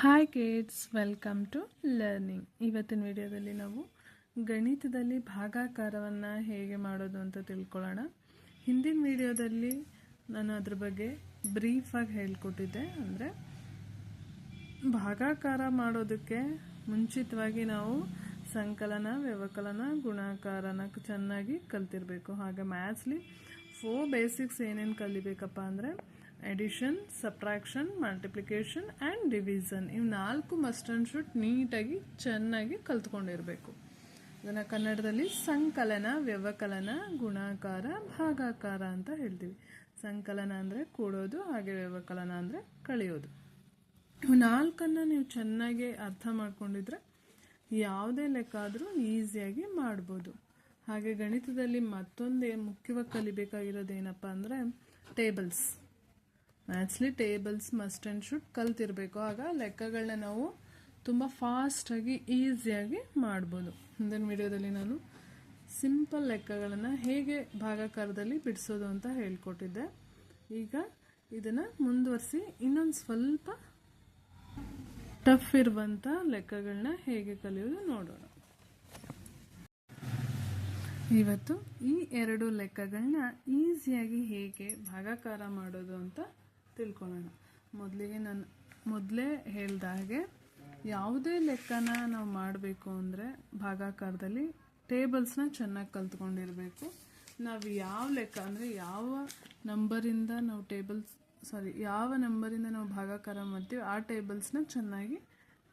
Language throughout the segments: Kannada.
Hi kids welcome to learning ಇವತ್ತಿನ ವಿಡಿಯೋದಲ್ಲಿ ನಾವು ಗಣಿತದಲ್ಲಿ ಭಾಗಾಕಾರವನ್ನು ಹೇಗೆ ಮಾಡೋದು ಅಂತ ತಿಳ್ಕೊಳ್ಳೋಣ. ಹಿಂದಿನ ವಿಡಿಯೋದಲ್ಲಿ ನಾನು ಅದ್ರ ಬಗ್ಗೆ ಬ್ರೀಫಾಗಿ ಹೇಳ್ಕೊಟ್ಟಿದ್ದೆ. ಅಂದರೆ ಭಾಗಾಕಾರ ಮಾಡೋದಕ್ಕೆ ಮುಂಚಿತವಾಗಿ ನಾವು ಸಂಕಲನ, ವ್ಯವಕಲನ, ಗುಣಾಕಾರನ ಚೆನ್ನಾಗಿ ಕಲ್ತಿರಬೇಕು. ಹಾಗೆ ಮ್ಯಾಥ್ಸ್ಲಿ ಫೋರ್ ಬೇಸಿಕ್ಸ್ ಏನೇನು ಕಲಿಬೇಕಪ್ಪ ಅಂದರೆ addition subtraction multiplication and division ಇವು ನಾಲ್ಕು ಮಸ್ಟ್ ಆ್ಯಂಡ್ ಶುಡ್ ನೀಟಾಗಿ, ಚೆನ್ನಾಗಿ ಕಲ್ತ್ಕೊಂಡಿರಬೇಕು. ಅದನ್ನು ಕನ್ನಡದಲ್ಲಿ ಸಂಕಲನ, ವ್ಯವಕಲನ, ಗುಣಾಕಾರ, ಭಾಗಾಕಾರ ಅಂತ ಹೇಳ್ತೀವಿ. ಸಂಕಲನ ಅಂದರೆ ಕೂಡೋದು, ಹಾಗೆ ವ್ಯವಕಲನ ಅಂದರೆ ಕಳೆಯೋದು. ಇವು ನಾಲ್ಕನ್ನು ನೀವು ಚೆನ್ನಾಗಿ ಅರ್ಥ ಮಾಡ್ಕೊಂಡಿದ್ರೆ ಯಾವುದೇ ಲೆಕ್ಕ ಆದರೂ ಈಸಿಯಾಗಿ ಮಾಡ್ಬೋದು. ಹಾಗೆ ಗಣಿತದಲ್ಲಿ ಮತ್ತೊಂದೇ ಮುಖ್ಯವಾಗಿ ಕಲಿಬೇಕಾಗಿರೋದೇನಪ್ಪ ಅಂದರೆ ಟೇಬಲ್ಸ್ ಮ್ಯಾಥ್ಸ್ಲಿ ಟೇಬಲ್ಸ್ ಮಸ್ಟ್ ಆ್ಯಂಡ್ ಶುಡ್ ಕಲ್ತಿರಬೇಕು. ಆಗ ಲೆಕ್ಕಗಳನ್ನ ನಾವು ತುಂಬ ಫಾಸ್ಟಾಗಿ ಈಸಿಯಾಗಿ ಮಾಡ್ಬೋದು. ಮುಂದಿನ ವಿಡಿಯೋದಲ್ಲಿ ನಾನು ಸಿಂಪಲ್ ಲೆಕ್ಕಗಳನ್ನು ಹೇಗೆ ಭಾಗಾಕಾರದಲ್ಲಿ ಬಿಡಿಸೋದು ಅಂತ ಹೇಳ್ಕೊಟ್ಟಿದ್ದೆ. ಈಗ ಇದನ್ನು ಮುಂದುವರಿಸಿ, ಇನ್ನೊಂದು ಸ್ವಲ್ಪ ಟಫ್ ಇರುವಂಥ ಲೆಕ್ಕಗಳನ್ನ ಹೇಗೆ ಕಲಿಯೋದು ನೋಡೋಣ. ಇವತ್ತು ಈ ಎರಡು ಲೆಕ್ಕಗಳನ್ನ ಈಸಿಯಾಗಿ ಹೇಗೆ ಭಾಗಾಕಾರ ಮಾಡೋದು ಅಂತ ತಿಳ್ಕೊಳ್ಳೋಣ. ಮೊದಲಿಗೆ ನಾನು, ಮೊದಲೇ ಹೇಳ್ದ ಹಾಗೆ ಯಾವುದೇ ಲೆಕ್ಕನ ನಾವು ಮಾಡಬೇಕು ಅಂದರೆ ಭಾಗಾಕಾರದಲ್ಲಿ ಟೇಬಲ್ಸ್ನ ಚೆನ್ನಾಗಿ ಕಲ್ತ್ಕೊಂಡಿರಬೇಕು. ನಾವು ಯಾವ ಲೆಕ್ಕ ಅಂದರೆ ಯಾವ ನಂಬರಿಂದ ನಾವು ಟೇಬಲ್ಸ್, ಸಾರಿ, ಯಾವ ನಂಬರಿಂದ ನಾವು ಭಾಗಾಕಾರ ಮಾಡ್ತೀವಿ ಆ ಟೇಬಲ್ಸ್ನ ಚೆನ್ನಾಗಿ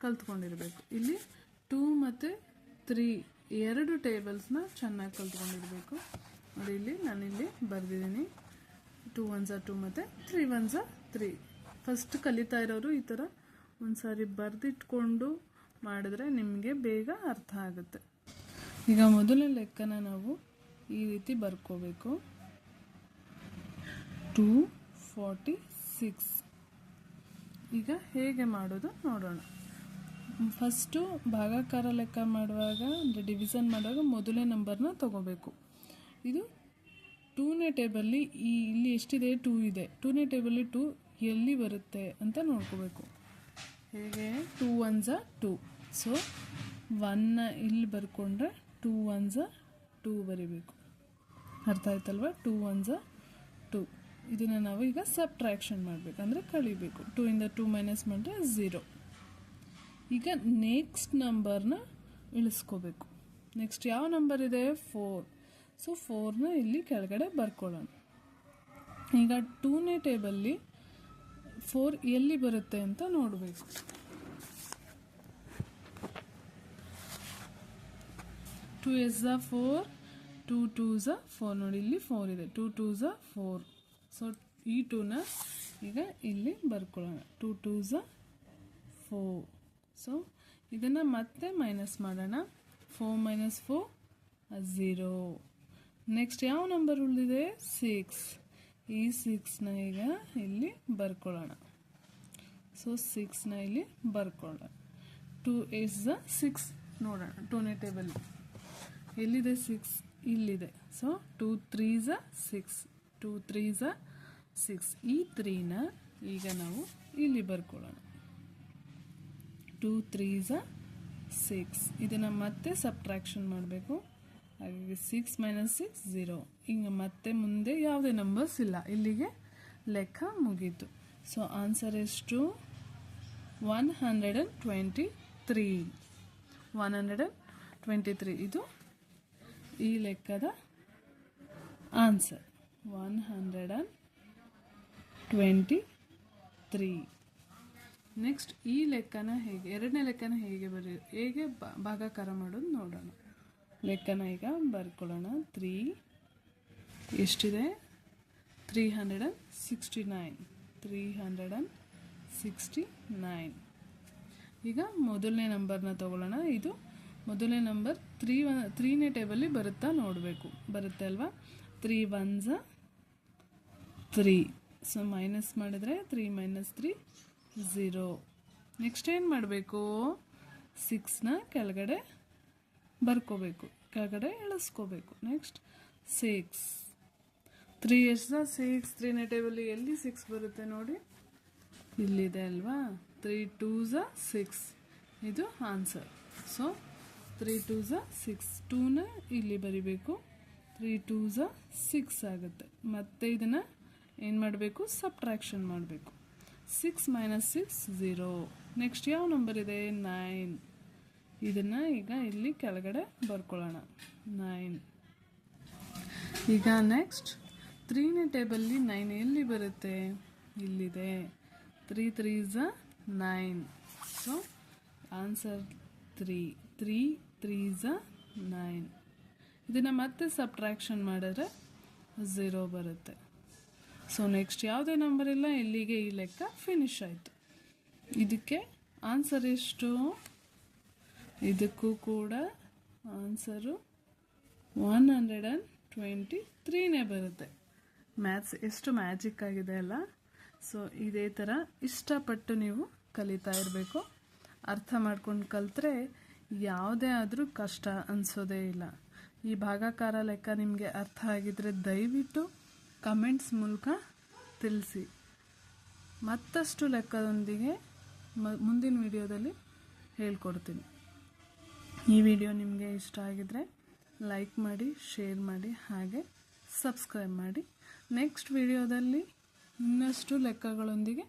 ಕಲ್ತ್ಕೊಂಡಿರಬೇಕು. ಇಲ್ಲಿ ಟೂ ಮತ್ತು ತ್ರೀ ಎರಡು ಟೇಬಲ್ಸ್ನ ಚೆನ್ನಾಗಿ ಕಲ್ತ್ಕೊಂಡಿರಬೇಕು. ನೋಡಿ, ಇಲ್ಲಿ ನಾನಿಲ್ಲಿ ಬರೆದಿದ್ದೀನಿ. ಟೂ ಒನ್ಸ ಟೂ ಮತ್ತು ತ್ರೀ ಒನ್ಸ ತ್ರೀ. ಫಸ್ಟ್ ಕಲಿತಾ ಇರೋರು ಈ ಥರ ಒಂದು ಸಾರಿ ಬರೆದಿಟ್ಕೊಂಡು ಮಾಡಿದ್ರೆ ನಿಮಗೆ ಬೇಗ ಅರ್ಥ ಆಗುತ್ತೆ. ಈಗ ಮೊದಲ ಲೆಕ್ಕನ ನಾವು ಈ ರೀತಿ ಬರ್ಕೋಬೇಕು. Two forty six. ಈಗ ಹೇಗೆ ಮಾಡೋದು ನೋಡೋಣ. ಫಸ್ಟು ಭಾಗಾಕಾರ ಲೆಕ್ಕ ಮಾಡುವಾಗ, ಅಂದರೆ ಡಿವಿಷನ್ ಮಾಡುವಾಗ ಮೊದಲೇ ನಂಬರ್ನ ತಗೋಬೇಕು. ಇದು ಟೂನೇ ಟೇಬಲ್ಲಿ ಈ ಇಲ್ಲಿ ಎಷ್ಟಿದೆ? ಟೂ ಇದೆ. ಟೂನೇ ಟೇಬಲ್ಲಿ ಟೂ ಎಲ್ಲಿ ಬರುತ್ತೆ ಅಂತ ನೋಡ್ಕೋಬೇಕು. ಹೇಗೆ? ಟೂ ಒನ್ ಝ ಟೂ. ಸೊ, ಒನ್ನ ಇಲ್ಲಿ ಬರ್ಕೊಂಡ್ರೆ ಟೂ ಒನ್ ಝ ಟೂ ಬರಿಬೇಕು. ಅರ್ಥ ಆಯ್ತಲ್ವ? ಟೂ ಒನ್ ಝ ಟೂ. ಇದನ್ನು ನಾವು ಈಗ ಸಬ್ಟ್ರಾಕ್ಷನ್ ಮಾಡಬೇಕು. ಅಂದರೆ ಕಳಿಬೇಕು. ಟೂ ಇಂದ ಟೂ ಮೈನಸ್ ಮಾಡಿದ್ರೆ ಝೀರೋ. ಈಗ ನೆಕ್ಸ್ಟ್ ನಂಬರ್ನ ಇಳಿಸ್ಕೋಬೇಕು. ನೆಕ್ಸ್ಟ್ ಯಾವ ನಂಬರ್ ಇದೆ? ಫೋರ್. ಸೊ ಫೋರ್ನ ಇಲ್ಲಿ ಕೆಳಗಡೆ ಬರ್ಕೊಳ್ಳೋಣ. ಈಗ ಟೂನೇ ಟೇಬಲ್ಲಿ ಫೋರ್ ಎಲ್ಲಿ ಬರುತ್ತೆ ಅಂತ ನೋಡಬೇಕು. ಟು ಎಸ್ ಝ ಫೋರ್ ಟೂ ಟೂ ಝ ಫೋರ್ ನೋಡಿ, ಇಲ್ಲಿ ಫೋರ್ ಇದೆ. ಟೂ ಟೂ ಝ ಫೋರ್ ಸೊ ಈ ಟೂನ ಈಗ ಇಲ್ಲಿ ಬರ್ಕೊಳ್ಳೋಣ. ಟೂ ಟೂ ಝ ಫೋರ್ ಸೊ ಇದನ್ನು ಮತ್ತೆ ಮೈನಸ್ ಮಾಡೋಣ. Four minus four zero next ಯಾವ ನಂಬರ್ ಉಳಿದಿದೆ? ಸಿಕ್ಸ್ ಈ ಸಿಕ್ಸ್ನ ಈಗ ಇಲ್ಲಿ ಬರ್ಕೊಳ್ಳೋಣ. ಸೊ ಸಿಕ್ಸ್ನ ಇಲ್ಲಿ ಬರ್ಕೊಳ್ಳೋಣ. ಟೂ ಏಸ್ ಝ ಸಿಕ್ಸ್ ನೋಡೋಣ. ಟೂನೇ ಟೇಬಲ್ ಎಲ್ಲಿದೆ ಸಿಕ್ಸ್ ಇಲ್ಲಿದೆ. ಸೊ ಟೂ ತ್ರೀ ಝ ಸಿಕ್ಸ್ ಟೂ ತ್ರೀ ಝ ಸಿಕ್ಸ್ ಈ ತ್ರೀನ ಈಗ ನಾವು ಇಲ್ಲಿ ಬರ್ಕೊಳ್ಳೋಣ. ಟೂ ತ್ರೀ ಝ ಸಿಕ್ಸ್ ಇದನ್ನು ಮತ್ತೆ ಸಬ್ಟ್ರಾಕ್ಷನ್ ಮಾಡಬೇಕು. ಹಾಗಾಗಿ ಸಿಕ್ಸ್ ಮೈನಸ್ ಸಿಕ್ಸ್ ಝೀರೋ ಹಿಂಗೆ ಮತ್ತೆ ಮುಂದೆ ಯಾವುದೇ ನಂಬರ್ಸ್ ಇಲ್ಲ. ಇಲ್ಲಿಗೆ ಲೆಕ್ಕ ಮುಗೀತು. ಸೊ ಆನ್ಸರ್ ಎಷ್ಟು one hundred and twenty three one hundred and twenty three ಇದು ಈ ಲೆಕ್ಕದ answer one hundred and twenty three next ಈ ಲೆಕ್ಕನ ಹೇಗೆ, ಎರಡನೇ ಲೆಕ್ಕನ ಹೇಗೆ ಬರೆಯೋದು ಹೇಗೆ ಭಾಗಾಕಾರ ಮಾಡೋದು ನೋಡೋಣ. ಲೆಕ್ಕನ ಈಗ ಬರ್ಕೊಳ್ಳೋಣ. ತ್ರೀ ಎಷ್ಟಿದೆ? Three hundred and sixty nine three hundred and sixty nine ಈಗ ಮೊದಲನೇ ನಂಬರ್ನ ತಗೊಳ್ಳೋಣ. ಇದು ಮೊದಲನೇ ನಂಬರ್ ತ್ರೀ ಒನ್ ತ್ರೀನೇ ಟೇಬಲ್ಲಿ ಬರುತ್ತಾ ನೋಡಬೇಕು. ಬರುತ್ತೆ ಅಲ್ವಾ? ತ್ರೀ ಒನ್ ಝ ತ್ರೀ ಸೊ ಮೈನಸ್ ಮಾಡಿದ್ರೆ three minus three zero next ಏನು ಮಾಡಬೇಕು? ಸಿಕ್ಸ್ನ ಕೆಳಗಡೆ ಬರ್ಕೋಬೇಕು. ಕೆಳಗಡೆ ಇಳಿಸ್ಕೋಬೇಕು ನೆಕ್ಸ್ಟ್ ಸಿಕ್ಸ್ ತ್ರೀ ಎಷ್ಟು ಸಿಕ್ಸ್ ತ್ರೀನೇ ಟೇಬಲ್ ಎಲ್ಲಿ ಸಿಕ್ಸ್ ಬರುತ್ತೆ ನೋಡಿ? ಇಲ್ಲಿದೆ ಅಲ್ವಾ? ತ್ರೀ ಟೂ ಝ ಸಿಕ್ಸ್ ಇದು ಆನ್ಸರ್ ಸೊ ತ್ರೀ ಟೂ ಝ ಸಿಕ್ಸ್ ಟೂನ ಇಲ್ಲಿ ಬರಿಬೇಕು. ತ್ರೀ ಟೂ ಝ ಸಿಕ್ಸ್ ಆಗುತ್ತೆ. ಮತ್ತು ಇದನ್ನು ಏನು ಮಾಡಬೇಕು? ಸಬ್ಟ್ರಾಕ್ಷನ್ ಮಾಡಬೇಕು. Six minus six zero next ಯಾವ ನಂಬರ್ ಇದೆ? ನೈನ್ ಇದನ್ನು ಈಗ ಇಲ್ಲಿ ಕೆಳಗಡೆ ಬರ್ಕೊಳ್ಳೋಣ. ನೈನ್ ಈಗ ನೆಕ್ಸ್ಟ್ ತ್ರೀನೇ ಟೇಬಲ್ಲಿ ನೈನ್ ಎಲ್ಲಿ ಬರುತ್ತೆ? ಇಲ್ಲಿದೆ. Three three ಝ nine so answer three three three ಝ nine ಇದನ್ನು ಮತ್ತೆ ಸಬ್ಟ್ರಾಕ್ಷನ್ ಮಾಡಿದ್ರೆ ಝೀರೋ ಬರುತ್ತೆ. ಸೊ ನೆಕ್ಸ್ಟ್ ಯಾವುದೇ ನಂಬರ್ ಇಲ್ಲ, ಇಲ್ಲಿಗೆ ಈ ಲೆಕ್ಕ ಫಿನಿಶ್ ಆಯಿತು. ಇದಕ್ಕೆ ಆನ್ಸರ್ ಎಷ್ಟು? ಇದಕ್ಕೂ ಕೂಡ answer one hundred and twenty ತ್ರೀನೇ ಬರುತ್ತೆ. ಮ್ಯಾಥ್ಸ್ ಎಷ್ಟು ಮ್ಯಾಜಿಕ್ ಆಗಿದೆ ಅಲ್ಲ? ಸೊ ಇದೇ ಥರ ಇಷ್ಟಪಟ್ಟು ನೀವು ಕಲಿತಾ ಇರಬೇಕು. ಅರ್ಥ ಮಾಡ್ಕೊಂಡು ಕಲಿತ್ರೆ ಯಾವುದೇ ಆದರೂ ಕಷ್ಟ ಅನಿಸೋದೇ ಇಲ್ಲ. ಈ ಭಾಗಾಕಾರ ಲೆಕ್ಕ ನಿಮಗೆ ಅರ್ಥ ಆಗಿದ್ರೆ ದಯವಿಟ್ಟು ಕಮೆಂಟ್ಸ್ ಮೂಲಕ ತಿಳಿಸಿ. ಮತ್ತಷ್ಟು ಲೆಕ್ಕದೊಂದಿಗೆ ಮುಂದಿನ ವಿಡಿಯೋದಲ್ಲಿ ಹೇಳ್ಕೊಡ್ತೀನಿ. ಈ ವಿಡಿಯೋ ನಿಮಗೆ ಇಷ್ಟ ಆಗಿದ್ರೆ ಲೈಕ್ ಮಾಡಿ, ಶೇರ್ ಮಾಡಿ, ಹಾಗೆ ಸಬ್ಸ್ಕ್ರೈಬ್ ಮಾಡಿ. ನೆಕ್ಸ್ಟ್ ವಿಡಿಯೋದಲ್ಲಿ ಇನ್ನಷ್ಟು ಲೆಕ್ಕಗಳೊಂದಿಗೆ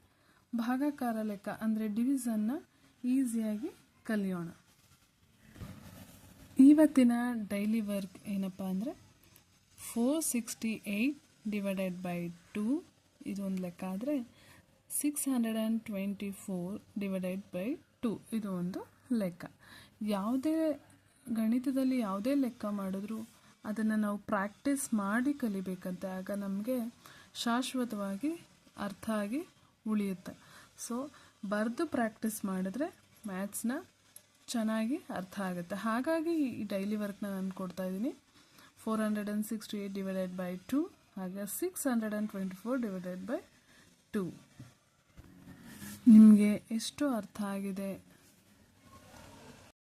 ಭಾಗಾಕಾರ ಲೆಕ್ಕ, ಅಂದರೆ ಡಿವಿಸನ್ನ ಈಸಿಯಾಗಿ ಕಲಿಯೋಣ. ಇವತ್ತಿನ ಡೈಲಿ ವರ್ಕ್ ಏನಪ್ಪ ಅಂದರೆ four sixty eight divided by two, ಇದೊಂದು ಲೆಕ್ಕ ಆದರೆ six hundred and twenty four divided by two ಇದು ಒಂದು ಲೆಕ್ಕ. ಯಾವುದೇ ಗಣಿತದಲ್ಲಿ ಯಾವುದೇ ಲೆಕ್ಕ ಮಾಡಿದ್ರೂ ಅದನ್ನು ನಾವು ಪ್ರಾಕ್ಟೀಸ್ ಮಾಡಿ ಕಲಿಬೇಕಂತೆ, ಆಗ ನಮಗೆ ಶಾಶ್ವತವಾಗಿ ಅರ್ಥ ಆಗಿ ಉಳಿಯುತ್ತೆ. ಸೊ ಬರೆದು ಪ್ರಾಕ್ಟೀಸ್ ಮಾಡಿದ್ರೆ ಮ್ಯಾಥ್ಸ್ನ ಚೆನ್ನಾಗಿ ಅರ್ಥ ಆಗುತ್ತೆ. ಹಾಗಾಗಿ ಈ ಡೈಲಿ ವರ್ಕ್ನ ನಾನು ಕೊಡ್ತಾ ಇದ್ದೀನಿ. Four hundred and sixty eight divided by two ಹಾಗೆ six hundred and twenty four divided by two ನಿಮಗೆ ಎಷ್ಟು ಅರ್ಥ ಆಗಿದೆ?